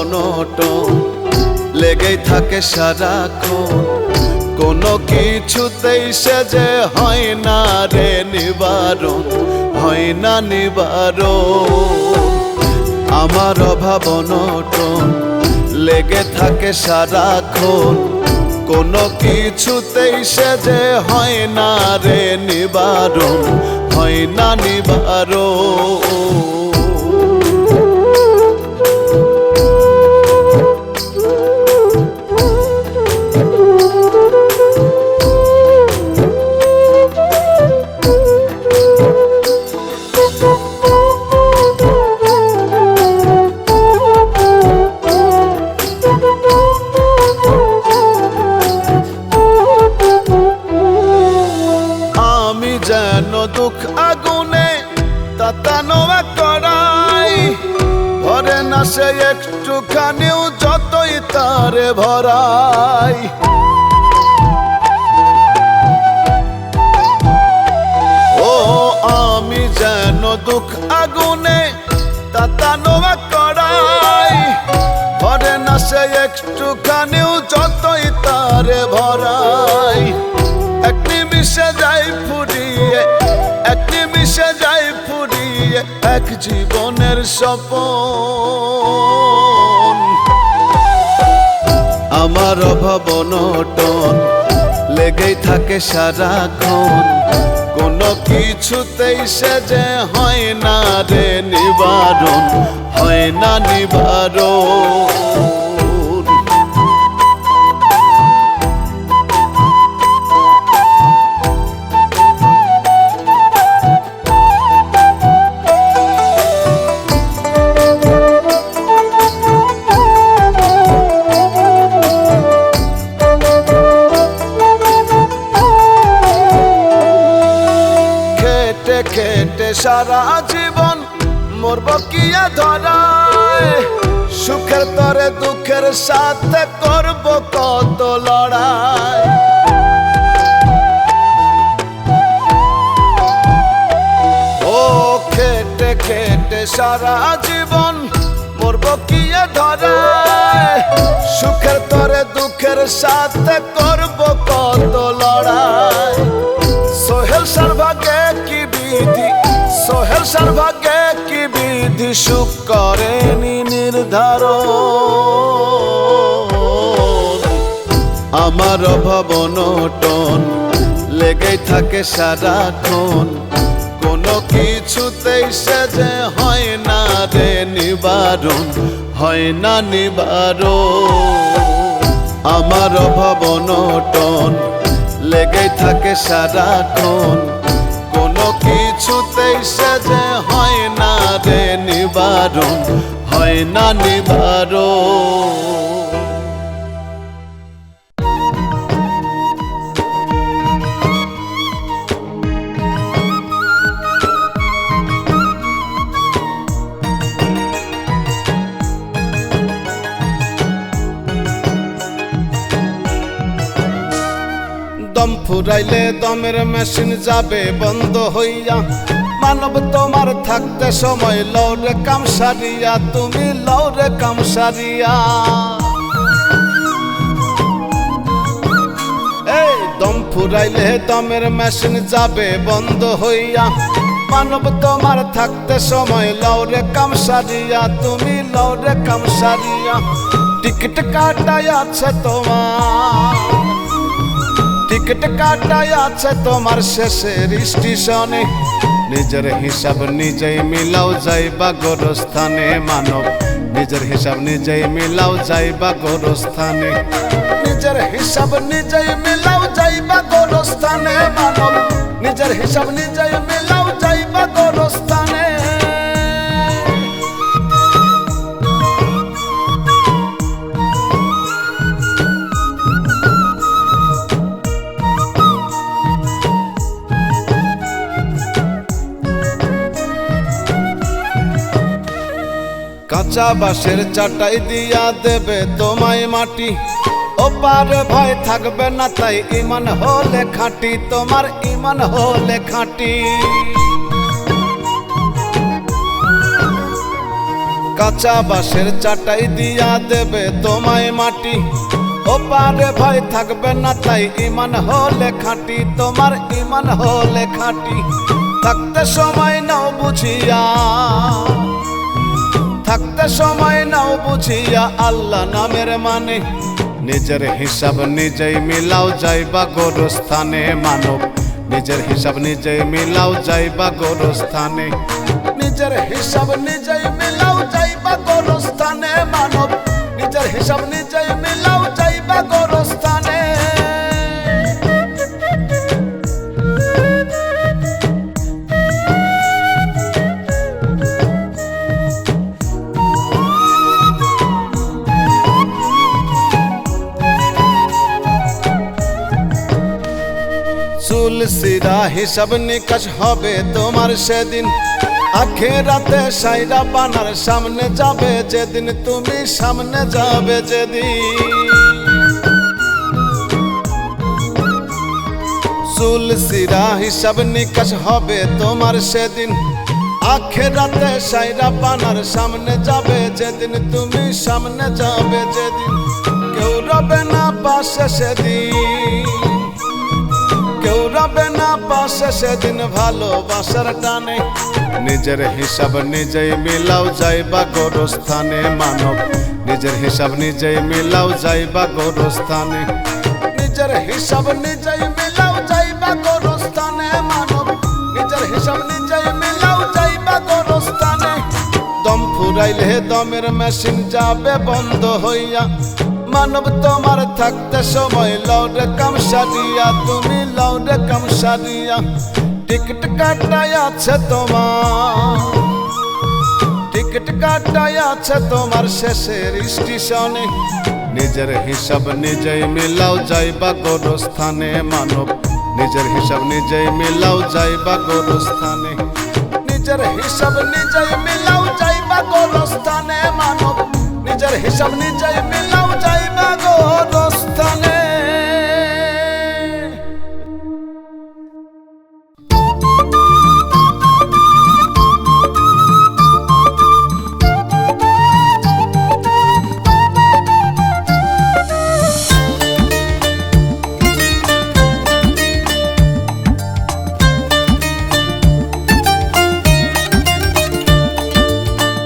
অনটন, লেগেই থাকে সারাক্ষণ। কোনো কিছুতেই সে যে হয় না রে নিবারণ, হয় না নিবারণ। আমার অভাব অনটন, লেগে থাকে সারাক্ষণ। কোনো কিছুতেই সে যে হয় না রে নিবারণ, হয় না নিবারণ। সে একটুখানিও যতই তারে ভরাই। ও, আমি যেন দুঃখ আগুনে তাতানো করাই ভরে না সে একটুখানিও যতই তারে ভরাই। এক নিমিষে যাই ফুরিয়ে, এক নিমিষে যাই এক জীবনের স্বপন। আমার অভাব অনটন, লেগেই থাকে সারাক্ষণ। কোনো কিছুতেই সে যে হয় না রে নিবারণ, হয় না নিবারণ। সারা জীবন মরব কিয়া ধরায় সুখের তরে, দুঃখের সাথে করব কত লড়াই? ও খেটে খেটে সারা জীবন মরব কিয়া ধরায় সুখের তরে, দুঃখের সাথে করব কত লড়াই? সোহেল সর্বাগে কি বিধি সোহেল সর্বাগে কি বিধি সুখ করেনি নির্ধারণ? আমার অভাব টন লেগেই থাকে সারাক্ষণ। কোনো কিছুতেই সে যে হয় না রে নিবারণ, হয় না নিবারণ। আমার অভাব টন লেগেই থাকে সারাক্ষণ। কিছুতেই সে যে হয় না রে নিবারণ হয় না নিবারণ। দম ফুরাইলে দমের মেশিন যাবে, বন্ধ হইয়া। মানব তোমার থাকতে সময় লৌরে কাম সারিয়া, তুমি লৌরে কাম সারিয়া। এই দম ফুরাইলে দমের মেশিন যাবে, বন্ধ হইয়া। মানব তোমার থাকতে সময় লৌরে কাম সারিয়া, তুমি লৌরে কাম সারিয়া। টিকিট কাটাই আছে তোমার। টিকিট কাটাই আছে তোমার শেষের স্টেশনে। নিজের হিসাব নিজেই মিলাও যাইবা গোরস্থানে, মানব। নিজের হিসাব নিজেই মিলাও যাইবা গোরস্থানে। নিজের হিসাব নিজেই মিলাও যাইবা গোরস্থানে, মানব। নিজের হিসাব নিজেই মিলাও যাইবা গোরস্থানে। কাঁচা বাঁশের চাটাই দিয়া দেবে তোমায় মাটি। ওপারে ভয় থাকবে না তাই ইমান হলে খাঁটি, তোমার ইমান হলে খাঁটি। কাঁচা বাঁশের চাটাই দিয়া দেবে তোমায় মাটি। ও পারে ভয় থাকবে না তাই ইমান হলে খাঁটি, তোমার ইমান হলে খাঁটি। থাকতে সময় নাও বুঝিয়া। থাকতে সময় নাও বুঝিয়া আল্লাহ নামের মানে। নিজের হিসাব নিজেই মিলাও যাইবা গোরস্থানে মানব। নিজের হিসাব নিজেই মিলাও যাইবা গোরস্থানে। নিজের হিসাব নিজেই মিলাও যাইবা গোরস্থানে মানব। নিজের হিসাব নিজেই হিসাব নিকাশ হবে তোমার সেদিন। আখেরাতে সাইরা বানার সামনে যাবে যেদিন, তুমি সামনে যাবে যেদিন। চুল সিরা হিসাব নিকাশ হবে তোমার সেদিন। আখেরাতে সাইরা বানার সামনে যাবে যেদিন, তুমি সামনে যাবে যেদিন। কেউ রবে না পাশে সেদিন। রবে না পাশে সেদিন ভালোবাসার টানে। নিজের হিসাব নিজেই মিলাও যাইবা গোরস্থানে, মানব। নিজের হিসাব নিজেই মিলাও যাইবা গোরস্থানে। নিজের হিসাব নিজেই মিলাও যাইবা গোরস্থানে, মানব। নিজের হিসাব নিজেই মিলাও যাইবা গোরস্থানে। দম ফুরাইলে দমের মেশিন যাবে বন্ধ হইয়া। মানব তোমার থাকতে সময় লৌডে কাম সারিয়া তুমি লৌডে কাম সারিয়া টিকিট কাটাই আছে তোমার। টিকিট কাটাই আছে তোমার শেষের স্টেশনে। নিজের হিসাব নিজেই মিলাও যাইবা গোরস্থানে, মানব। নিজের হিসাব নিজেই মিলাও যাইবা গোরস্থানে। নিজের হিসাব নিজেই মিলাও যাইবা গোরস্থানে, মানব। নিজের হিসাব নিজেই মিলাও যাইবা গোরস্থানে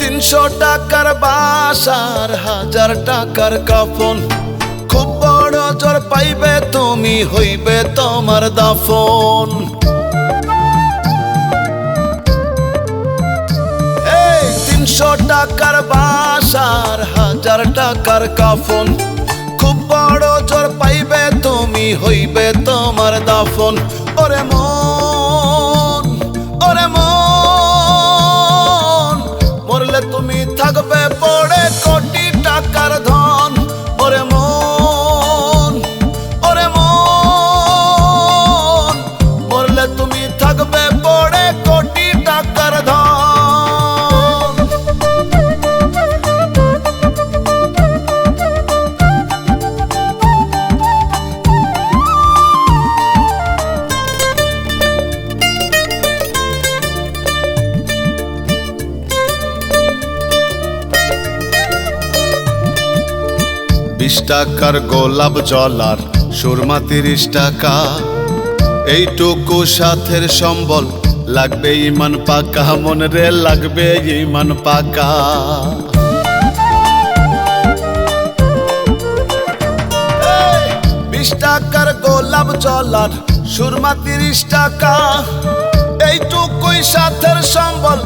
তিনশো টাকার বাসার হাজার টাকার কাফন। তুমি হইবে তোমার দাফন। তিনশো টাকার বাসার হাজার টাকার কাফন। খুব বড় জোর পাইবে তুমি হইবে তোমার দাফন। ওরে মন বিশ টাকার গোলাপ জলার সুরমা তিরিশ টাকা। এইটুকু সাথের সম্বল লাগবে ইমান পাকা মনে রে লাগবে ইমান পাকা। বিশ টাকার গোলাপ জলার সুরমা তিরিশ টাকা। এইটুকুই সাথের সম্বল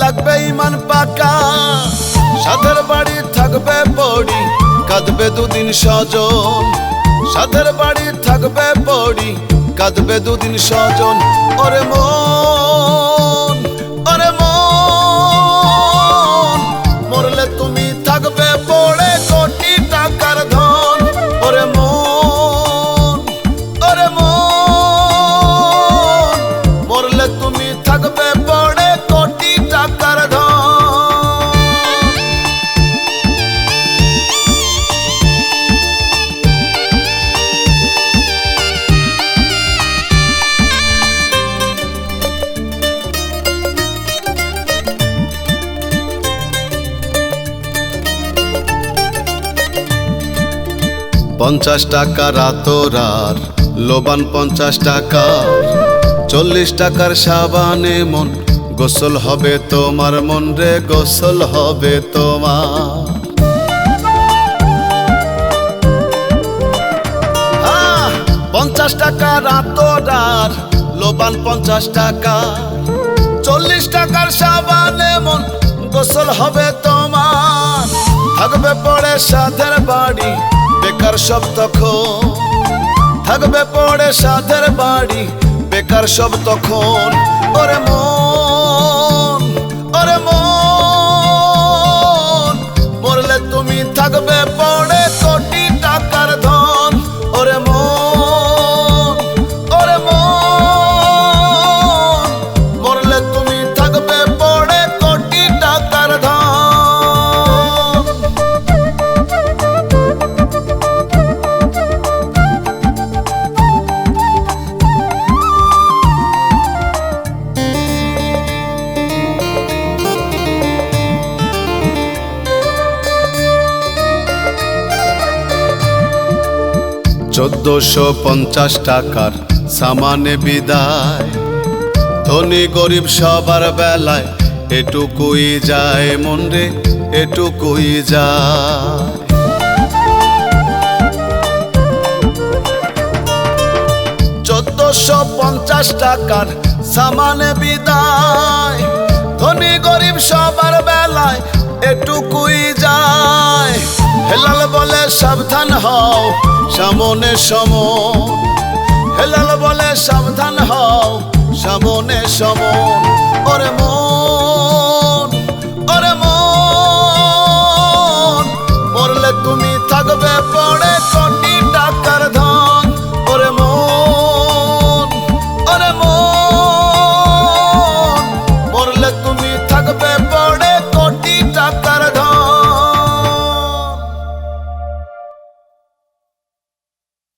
লাগবে ইমান পাকা। সাথের বাড়ি থাকবে পড়ি কাঁদবে দুদিন সজন সাথের বাড়ি থাকবে পড়ি কাঁদবে দুদিন সজন ওরে মন। পঞ্চাশ টাকার আতরার লোবান পঞ্চাশ টাকা। চল্লিশ টাকার সাবানে মন, গোসল হবে তোমার মন রে, গোসল হবে তোমার। পঞ্চাশ টাকা রাতরার, লোবান পঞ্চাশ টাকা। চল্লিশ টাকার সাবানে মন, গোসল হবে তোমার। থাকবে পড়ে সাধের বাড়ি বেকার সব তখন। থাকবে পড়ে সাধের বাড়ি বেকার সব তখন। ওরে মন চোদ্দশো পঞ্চাশ টাকার সামানে বিদায়। ধনী গরিব সবার বেলায় এটুকুই যায় মন রে, এটুকুই যায়। চোদ্দশো পঞ্চাশ টাকার সামানে বিদায়। ধনী গরিব সবার বেলায় এটুকুই যায়। হেলাল বলে সাবধান হও সামনে সম। হেলাল বলে সাবধান হও সামনে সম। ওরে মন